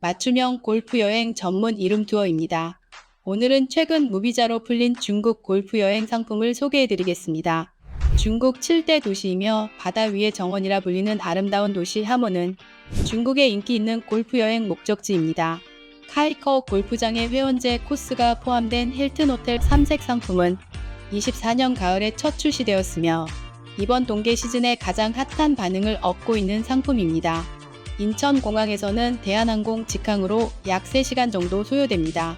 맞춤형 골프 여행 전문 이름 투어입니다. 오늘은 최근 무비자로 풀린 중국 골프 여행 상품을 소개해 드리겠습니다. 중국 7대 도시이며 바다 위의 정원이라 불리는 아름다운 도시 하모는 중국의 인기 있는 골프 여행 목적지입니다. 카이커 골프장의 회원제 코스가 포함된 힐튼 호텔 3색 상품은 24년 가을에 첫 출시되었으며 이번 동계 시즌에 가장 핫한 반응을 얻고 있는 상품입니다. 인천공항에서는 대한항공 직항으로 약 3시간 정도 소요됩니다.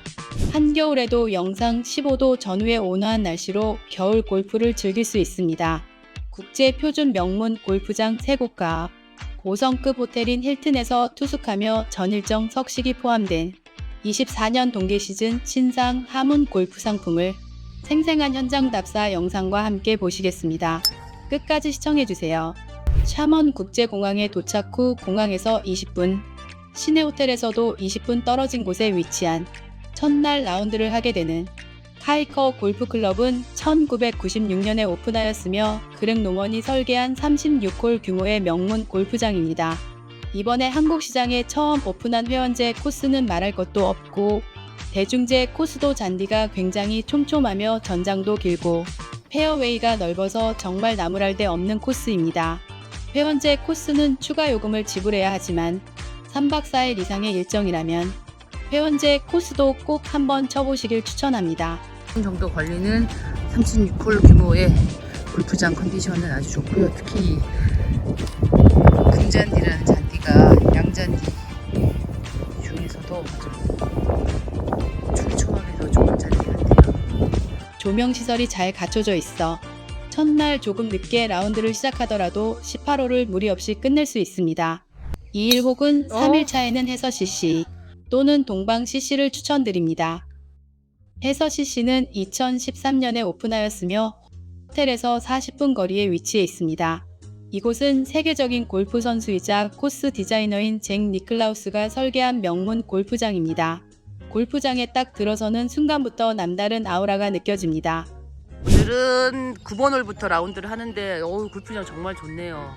한겨울에도 영상 15도 전후의 온화한 날씨로 겨울 골프를 즐길 수 있습니다. 국제 표준 명문 골프장 3곳과 5성급 호텔인 힐튼에서 투숙하며 전일정 석식이 포함된 24년 동계 시즌 신상 하문 골프 상품을 생생한 현장 답사 영상과 함께 보시겠습니다. 끝까지 시청해주세요. 샤먼 국제공항에 도착 후 공항에서 20분, 시내 호텔에서도 20분 떨어진 곳에 위치한 첫날 라운드를 하게 되는 카이커 골프클럽은 1996년에 오픈하였으며 그렉 노먼이 설계한 36홀 규모의 명문 골프장입니다. 이번에 한국 시장에 처음 오픈한 회원제 코스는 말할 것도 없고 대중제 코스도 잔디가 굉장히 촘촘하며 전장도 길고 페어웨이가 넓어서 정말 나무랄 데 없는 코스입니다. 회원제 코스는 추가 요금을 지불해야 하지만 3박 4일 이상의 일정이라면 회원제 코스도 꼭 한번 쳐보시길 추천합니다. 정도 걸리는 36홀 규모의 골프장 컨디션은 아주 좋고요. 특히 금잔디라는 잔디가 양잔디 중에서도 촘촘하게도 좋은 잔디 같아요. 조명 시설이 잘 갖춰져 있어 첫날 조금 늦게 라운드를 시작하더라도 18홀을 무리 없이 끝낼 수 있습니다. 2일 혹은 3일 차에는 해서 CC 또는 동방 CC를 추천드립니다. 해서 CC는 2013년에 오픈하였으며 호텔에서 40분 거리에 위치해 있습니다. 이곳은 세계적인 골프 선수이자 코스 디자이너인 잭 니클라우스가 설계한 명문 골프장입니다. 골프장에 딱 들어서는 순간부터 남다른 아우라가 느껴집니다. 오늘은 9번 홀부터 라운드를 하는데 어우 골프장 정말 좋네요.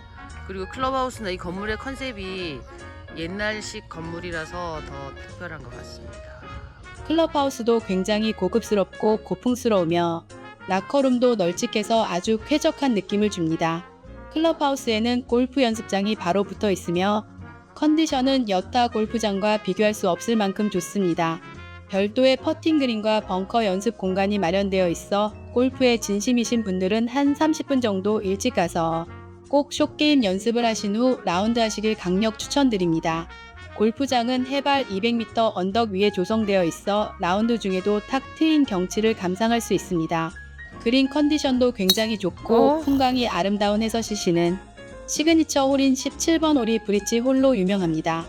그리고 클럽하우스나 이 건물의 컨셉이 옛날식 건물이라서 더 특별한 것 같습니다. 클럽하우스도 굉장히 고급스럽고 고풍스러우며 라커룸도 널찍해서 아주 쾌적한 느낌을 줍니다. 클럽하우스에는 골프 연습장이 바로 붙어 있으며 컨디션은 여타 골프장과 비교할 수 없을 만큼 좋습니다. 별도의 퍼팅 그린과 벙커 연습 공간이 마련되어 있어 골프에 진심이신 분들은 한 30분 정도 일찍 가서 꼭 숏게임 연습을 하신 후 라운드 하시길 강력 추천드립니다. 골프장은 해발 200m 언덕 위에 조성되어 있어 라운드 중에도 탁 트인 경치를 감상할 수 있습니다. 그린 컨디션도 굉장히 좋고 어? 풍광이 아름다운 해서시시는 시그니처 홀인 17번 홀이 브릿지 홀로 유명합니다.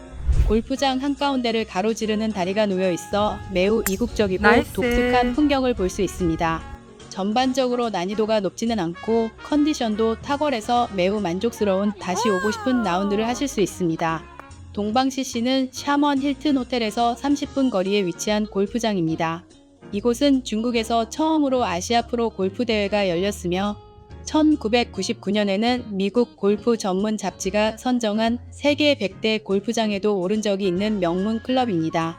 골프장 한가운데를 가로지르는 다리가 놓여 있어 매우 이국적이고 나이스. 독특한 풍경을 볼 수 있습니다. 전반적으로 난이도가 높지는 않고 컨디션도 탁월해서 매우 만족스러운 다시 오고 싶은 라운드를 하실 수 있습니다. 동방 CC는 샤먼 힐튼 호텔에서 30분 거리에 위치한 골프장입니다. 이곳은 중국에서 처음으로 아시아 프로 골프 대회가 열렸으며 1999년에는 미국 골프 전문 잡지가 선정한 세계 100대 골프장에도 오른 적이 있는 명문 클럽입니다.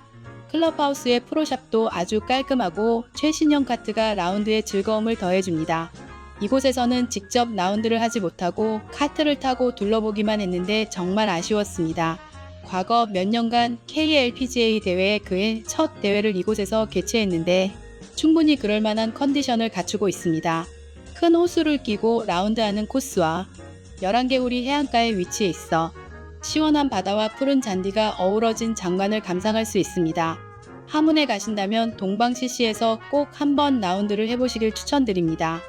클럽하우스의 프로샵도 아주 깔끔하고 최신형 카트가 라운드의 즐거움을 더해줍니다. 이곳에서는 직접 라운드를 하지 못하고 카트를 타고 둘러보기만 했는데 정말 아쉬웠습니다. 과거 몇 년간 KLPGA 대회에 그의 첫 대회를 이곳에서 개최했는데 충분히 그럴 만한 컨디션을 갖추고 있습니다. 큰 호수를 끼고 라운드하는 코스와 11개 홀이 해안가에 위치해 있어 시원한 바다와 푸른 잔디가 어우러진 장관을 감상할 수 있습니다. 하문에 가신다면 동방 CC에서 꼭 한번 라운드를 해보시길 추천드립니다.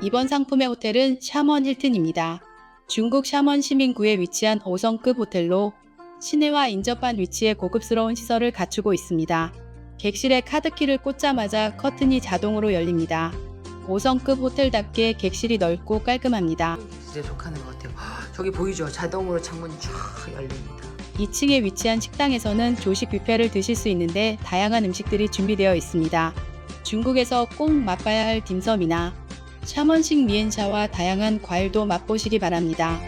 이번 상품의 호텔은 샤먼 힐튼입니다. 중국 샤먼 시민구에 위치한 5성급 호텔로 시내와 인접한 위치에 고급스러운 시설을 갖추고 있습니다. 객실에 카드키를 꽂자마자 커튼이 자동으로 열립니다. 5성급 호텔답게 객실이 넓고 깔끔합니다. 진짜 좋하는 것 같아요. 헉, 저기 보이죠? 자동으로 창문이 쫙 열립니다. 2층에 위치한 식당에서는 조식 뷔페를 드실 수 있는데 다양한 음식들이 준비되어 있습니다. 중국에서 꼭 맛봐야 할 딤섬이나 샤먼식 미엔샤와 다양한 과일도 맛보시기 바랍니다.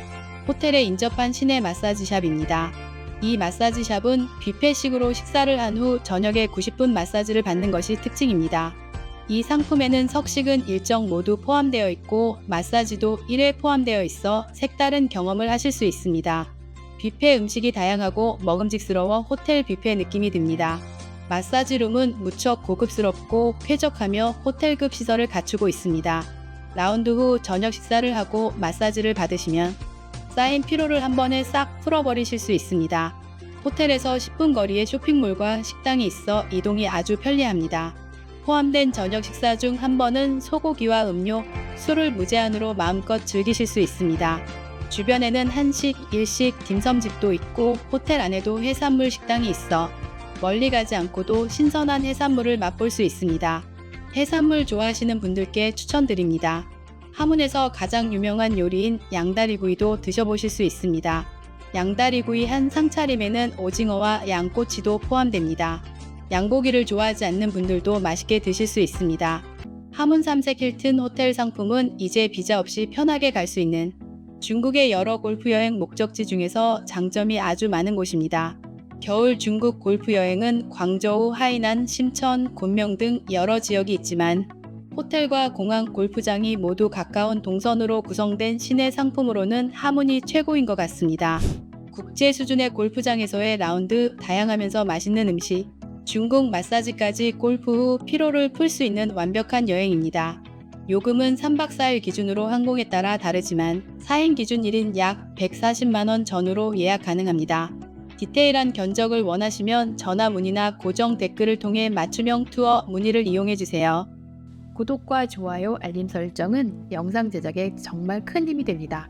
호텔에 인접한 시내 마사지샵입니다. 이 마사지샵은 뷔페식으로 식사를 한 후 저녁에 90분 마사지를 받는 것이 특징입니다. 이 상품에는 석식은 일정 모두 포함되어 있고 마사지도 1회 포함되어 있어 색다른 경험을 하실 수 있습니다. 뷔페 음식이 다양하고 먹음직스러워 호텔 뷔페 느낌이 듭니다. 마사지룸은 무척 고급스럽고 쾌적하며 호텔급 시설을 갖추고 있습니다. 라운드 후 저녁 식사를 하고 마사지를 받으시면 쌓인 피로를 한 번에 싹 풀어버리실 수 있습니다. 호텔에서 10분 거리에 쇼핑몰과 식당이 있어 이동이 아주 편리합니다. 포함된 저녁 식사 중 한 번은 소고기와 음료, 술을 무제한으로 마음껏 즐기실 수 있습니다. 주변에는 한식, 일식, 딤섬집도 있고 호텔 안에도 해산물 식당이 있어 멀리 가지 않고도 신선한 해산물을 맛볼 수 있습니다. 해산물 좋아하시는 분들께 추천드립니다. 하문에서 가장 유명한 요리인 양다리구이도 드셔보실 수 있습니다. 양다리구이 한 상차림에는 오징어와 양꼬치도 포함됩니다. 양고기를 좋아하지 않는 분들도 맛있게 드실 수 있습니다. 하문 삼색 힐튼 호텔 상품은 이제 비자 없이 편하게 갈 수 있는 중국의 여러 골프 여행 목적지 중에서 장점이 아주 많은 곳입니다. 겨울 중국 골프 여행은 광저우, 하이난, 심천, 곤명 등 여러 지역이 있지만 호텔과 공항 골프장이 모두 가까운 동선으로 구성된 시내 상품으로는 하문이 최고인 것 같습니다. 국제 수준의 골프장에서의 라운드, 다양하면서 맛있는 음식, 중국 마사지까지 골프 후 피로를 풀 수 있는 완벽한 여행입니다. 요금은 3박 4일 기준으로 항공에 따라 다르지만 4인 기준 1인 약 140만원 전후로 예약 가능합니다. 디테일한 견적을 원하시면 전화 문의나 고정 댓글을 통해 맞춤형 투어 문의를 이용해 주세요. 구독과 좋아요, 알림 설정은 영상 제작에 정말 큰 힘이 됩니다.